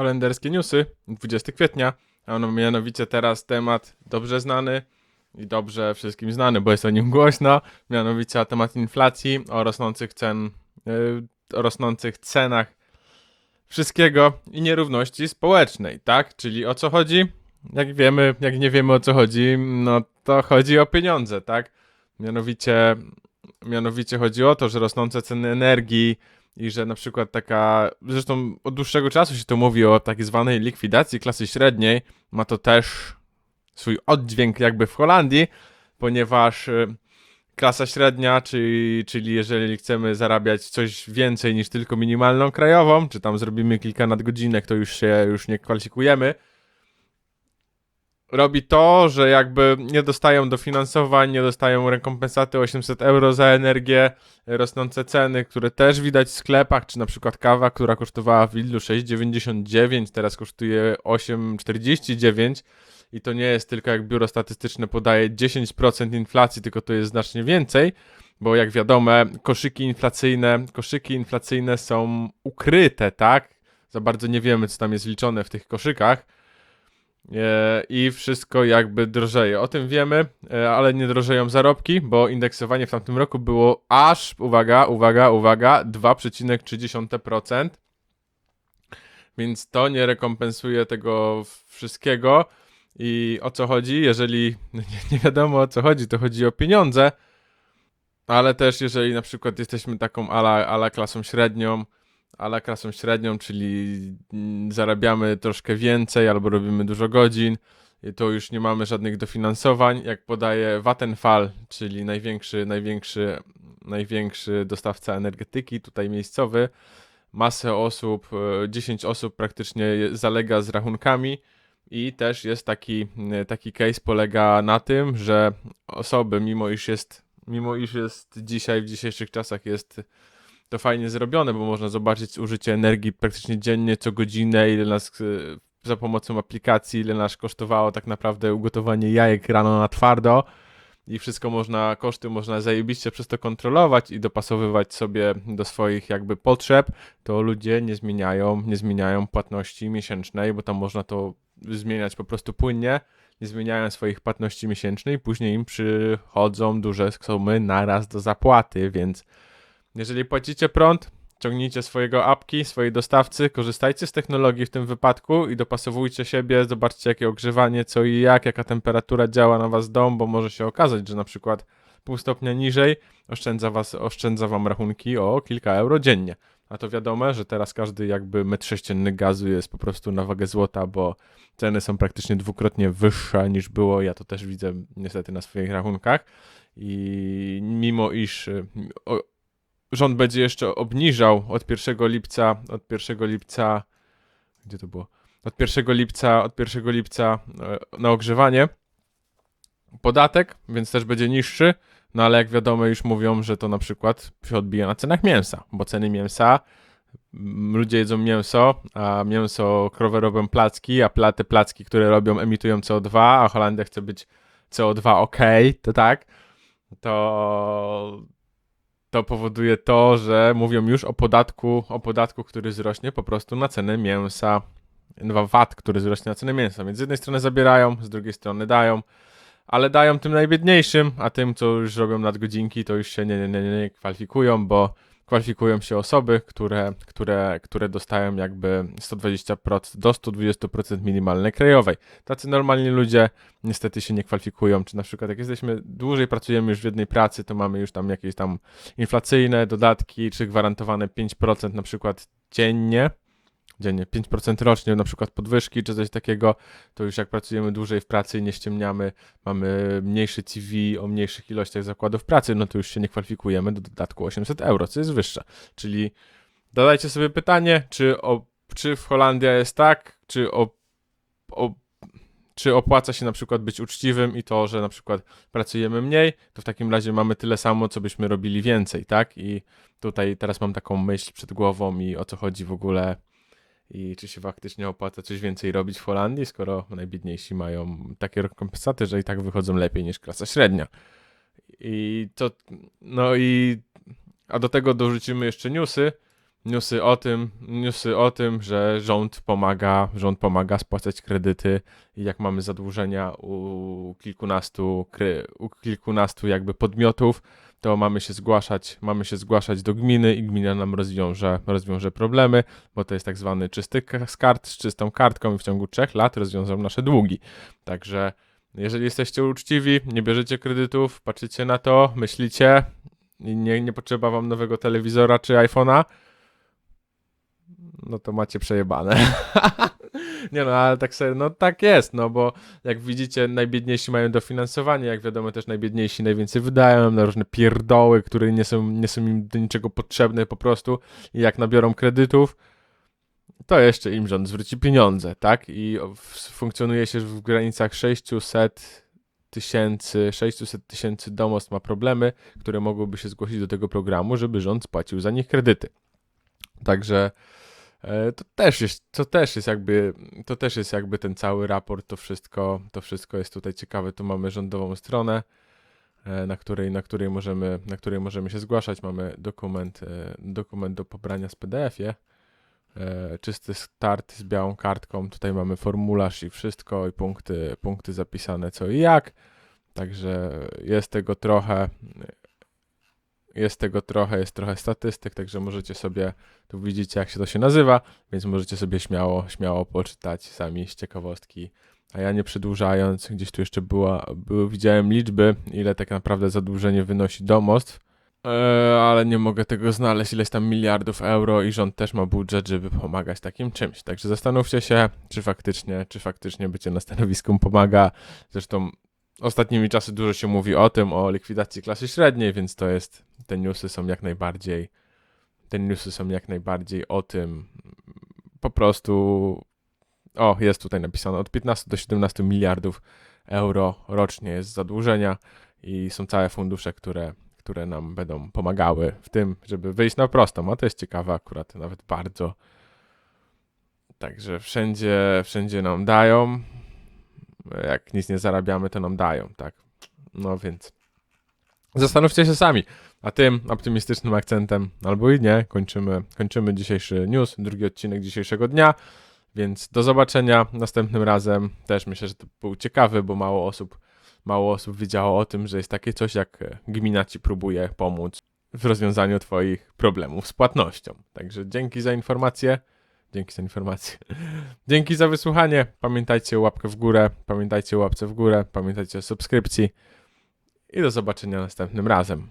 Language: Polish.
holenderskie newsy 20 kwietnia, a no mianowicie teraz temat dobrze znany i dobrze wszystkim znany, bo jest o nim głośno, mianowicie temat inflacji, o rosnących cen, yy, o rosnących cenach wszystkiego i nierówności społecznej, tak? Czyli o co chodzi? Jak wiemy, jak nie wiemy o co chodzi, no to chodzi o pieniądze, tak? Mianowicie, mianowicie chodzi o to, że rosnące ceny energii i że na przykład taka, zresztą od dłuższego czasu się to mówi o tak zwanej likwidacji klasy średniej, ma to też swój oddźwięk jakby w Holandii, ponieważ y, klasa średnia, czyli, czyli jeżeli chcemy zarabiać coś więcej niż tylko minimalną krajową, czy tam zrobimy kilka nadgodzinek, to już się już nie kwalifikujemy. Robi to, że jakby nie dostają dofinansowań, nie dostają rekompensaty 800 euro za energię, rosnące ceny, które też widać w sklepach, czy na przykład kawa, która kosztowała w Lidlu 6,99, teraz kosztuje 8,49 i to nie jest tylko jak biuro statystyczne podaje 10% inflacji, tylko to jest znacznie więcej, bo jak wiadomo, koszyki inflacyjne, koszyki inflacyjne są ukryte, tak? Za bardzo nie wiemy, co tam jest liczone w tych koszykach. E, I wszystko jakby drożeje. O tym wiemy, e, ale nie drożeją zarobki, bo indeksowanie w tamtym roku było aż, uwaga, uwaga, uwaga, 2,3%. Więc to nie rekompensuje tego wszystkiego. I o co chodzi? Jeżeli nie, wiadomo o co chodzi, to chodzi o pieniądze, ale też jeżeli na przykład jesteśmy taką ala, ala klasą średnią, ala klasą średnią, czyli zarabiamy troszkę więcej albo robimy dużo godzin, to już nie mamy żadnych dofinansowań. Jak podaje Vattenfall, czyli największy, największy, największy dostawca energetyki, tutaj miejscowy, masę osób, e, 10 osób praktycznie zalega z rachunkami. I też jest taki, e, taki case polega na tym, że osoby, mimo iż jest, mimo iż jest dzisiaj, w dzisiejszych czasach jest to fajnie zrobione, bo można zobaczyć zużycie energii praktycznie dziennie, co godzinę, ile nas e, za pomocą aplikacji, ile nas kosztowało tak naprawdę ugotowanie jajek rano na twardo. I wszystko można, koszty można zajebiście przez to kontrolować i dopasowywać sobie do swoich jakby potrzeb, to ludzie nie zmieniają, nie zmieniają płatności miesięcznej, bo tam można to zmieniać po prostu płynnie, nie zmieniają swoich płatności miesięcznej, później im przychodzą duże sumy naraz do zapłaty, więc jeżeli płacicie prąd, ciągnijcie swojego apki, swojej dostawcy, korzystajcie z technologii w tym wypadku i dopasowujcie siebie, zobaczcie jakie ogrzewanie, co i jak, jaka temperatura działa na was dom, bo może się okazać, że na przykład pół stopnia niżej oszczędza, was, oszczędza wam rachunki o kilka euro dziennie. A to wiadomo, że teraz każdy jakby metr sześcienny gazu jest po prostu na wagę złota, bo ceny są praktycznie dwukrotnie wyższe niż było. Ja to też widzę niestety na swoich rachunkach. I mimo iż rząd będzie jeszcze obniżał od 1 lipca, od 1 lipca, gdzie to było? Od 1 lipca, od 1 lipca e, na ogrzewanie podatek, więc też będzie niższy. No ale jak wiadomo, już mówią, że to na przykład się odbija na cenach mięsa, bo ceny mięsa, mm, ludzie jedzą mięso, a mięso krowy robią placki, a te placki, które robią, emitują CO2, a Holandia chce być CO2 ok, to tak, to to powoduje to, że mówią już o podatku, o podatku, który wzrośnie po prostu na cenę mięsa. VAT, który wzrośnie na cenę mięsa. Więc z jednej strony zabierają, z drugiej strony dają, ale dają tym najbiedniejszym, a tym, co już robią nadgodzinki, to już się nie, nie, nie, nie kwalifikują, bo kwalifikują się osoby, które, które, które dostają jakby 120% do 120% minimalnej krajowej. Tacy normalni ludzie niestety się nie kwalifikują, czy na przykład jak jesteśmy dłużej pracujemy już w jednej pracy, to mamy już tam jakieś tam inflacyjne dodatki, czy gwarantowane 5% na przykład dziennie, dziennie 5% rocznie, na przykład podwyżki, czy coś takiego, to już jak pracujemy dłużej w pracy i nie ściemniamy, mamy mniejszy CV o mniejszych ilościach zakładów pracy, no to już się nie kwalifikujemy do dodatku 800 euro, co jest wyższe. Czyli zadajcie sobie pytanie, czy, o, czy w Holandia jest tak, czy o, o czy opłaca się na przykład być uczciwym i to, że na przykład pracujemy mniej, to w takim razie mamy tyle samo, co byśmy robili więcej, tak? I tutaj teraz mam taką myśl przed głową i o co chodzi w ogóle i czy się faktycznie opłaca coś więcej robić w Holandii, skoro najbiedniejsi mają takie rekompensaty, że i tak wychodzą lepiej niż klasa średnia. I to, no i, a do tego dorzucimy jeszcze newsy, newsy o tym, newsy o tym, że rząd pomaga, rząd pomaga spłacać kredyty i jak mamy zadłużenia u kilkunastu, u kilkunastu jakby podmiotów, to mamy się zgłaszać, mamy się zgłaszać do gminy i gmina nam rozwiąże, rozwiąże problemy, bo to jest tak zwany czysty kart z czystą kartką i w ciągu trzech lat rozwiążą nasze długi. Także jeżeli jesteście uczciwi, nie bierzecie kredytów, patrzycie na to, myślicie nie, nie potrzeba wam nowego telewizora czy iPhone'a, no to macie przejebane. nie no, ale tak sobie, no tak jest, no bo jak widzicie, najbiedniejsi mają dofinansowanie, jak wiadomo też najbiedniejsi najwięcej wydają na różne pierdoły, które nie są, nie są im do niczego potrzebne po prostu i jak nabiorą kredytów, to jeszcze im rząd zwróci pieniądze, tak? I funkcjonuje się w granicach 600 tysięcy, 600 tysięcy domostw ma problemy, które mogłyby się zgłosić do tego programu, żeby rząd spłacił za nich kredyty. Także to też jest, to też jest jakby, to też jest jakby ten cały raport, to wszystko, to wszystko jest tutaj ciekawe. Tu mamy rządową stronę, e, na której, na której możemy, na której możemy się zgłaszać. Mamy dokument, e, dokument do pobrania z PDF-ie. E, czysty start z białą kartką. Tutaj mamy formularz i wszystko, i punkty, punkty zapisane co i jak. Także jest tego trochę. Jest tego trochę, jest trochę statystyk, także możecie sobie, tu widzicie jak się to się nazywa, więc możecie sobie śmiało, śmiało poczytać sami z ciekawostki. A ja nie przedłużając, gdzieś tu jeszcze była, widziałem liczby, ile tak naprawdę zadłużenie wynosi domostw. E, ale nie mogę tego znaleźć, ileś tam miliardów euro i rząd też ma budżet, żeby pomagać takim czymś. Także zastanówcie się, czy faktycznie, czy faktycznie bycie na stanowisku pomaga. Zresztą ostatnimi czasy dużo się mówi o tym, o likwidacji klasy średniej, więc to jest, te newsy są jak najbardziej, te newsy są jak najbardziej o tym, po prostu, o, jest tutaj napisane, od 15 do 17 miliardów euro rocznie jest zadłużenia i są całe fundusze, które które nam będą pomagały w tym, żeby wyjść na prostą. A to jest ciekawe akurat, nawet bardzo. Także wszędzie, wszędzie nam dają. Jak nic nie zarabiamy, to nam dają, tak. No więc zastanówcie się sami. A tym optymistycznym akcentem, albo i nie, kończymy, kończymy dzisiejszy news, drugi odcinek dzisiejszego dnia. Więc do zobaczenia następnym razem. Też myślę, że to był ciekawy, bo mało osób mało osób wiedziało o tym, że jest takie coś, jak e, gmina ci próbuje pomóc w rozwiązaniu twoich problemów z płatnością. Także dzięki za informację. Dzięki za informację. Dzięki za wysłuchanie. Pamiętajcie o łapkę w górę, pamiętajcie o łapce w górę, pamiętajcie o subskrypcji i do zobaczenia następnym razem.